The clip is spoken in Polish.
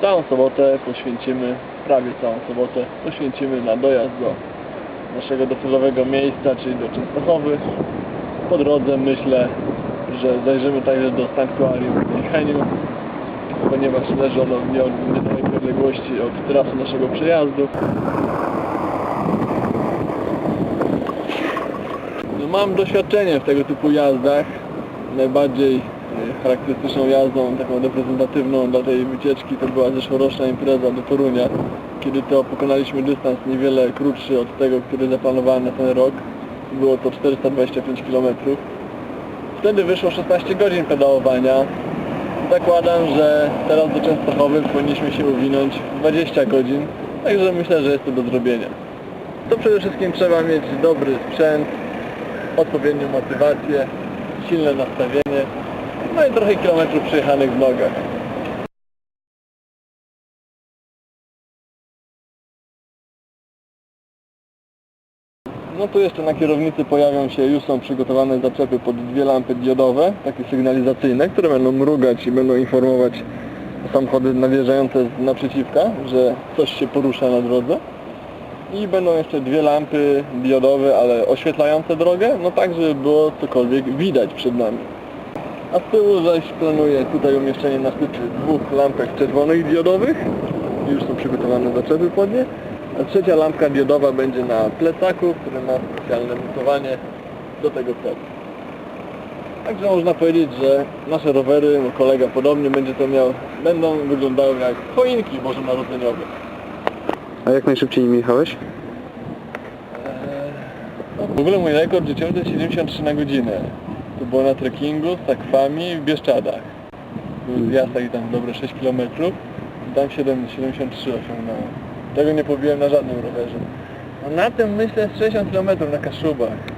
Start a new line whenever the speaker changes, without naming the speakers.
Całą sobotę poświęcimy, prawie całą sobotę poświęcimy na dojazd do naszego docelowego miejsca, czyli do Częstochowy. Po drodze myślę, że zajrzymy także do sanktuarium w Heniu, ponieważ leży ono w nie- niedalekiej odległości od trasy naszego przejazdu. No, mam doświadczenie w tego typu jazdach. Najbardziej charakterystyczną jazdą, taką reprezentatywną dla tej wycieczki to była zeszłoroczna impreza do Torunia, kiedy to pokonaliśmy dystans niewiele krótszy od tego, który zaplanowałem na ten rok. Było to 425 km. Wtedy wyszło 16 godzin pedałowania. Zakładam, że teraz do Częstochowy powinniśmy się uwinąć w 20 godzin, także myślę, że jest to do zrobienia. To przede wszystkim trzeba mieć dobry sprzęt, odpowiednią motywację, silne nastawienie, i trochę kilometrów przejechanych w nogach. No tu jeszcze na kierownicy pojawią się, już są przygotowane zaczepy pod dwie lampy diodowe, takie sygnalizacyjne, które będą mrugać i będą informować samochody nadjeżdżające z naprzeciwka, że coś się porusza na drodze. I będą jeszcze dwie lampy diodowe, ale oświetlające drogę, no tak, żeby było cokolwiek widać przed nami. A z tyłu zaś planuję tutaj umieszczenie na szczycie dwóch lampek czerwonych diodowych. Już są przygotowane zaczepy pod nie. A trzecia lampka diodowa będzie na plecaku, który ma specjalne montowanie do tego celu. Także można powiedzieć, że nasze rowery, no kolega podobnie będzie to miał, będą wyglądały jak choinki bożonarodzeniowe.
A jak najszybciej nimi jechałeś?
No, W ogóle mój rekord życiowy to jest 73 na godzinę. To było na trekkingu z takwami w Bieszczadach. Był zjazd taki tam dobre 6 km. Tam 7, 73 osiągnąłem. Tego nie pobiłem na żadnym rowerze. A na tym myślę z 60 km na Kaszubach.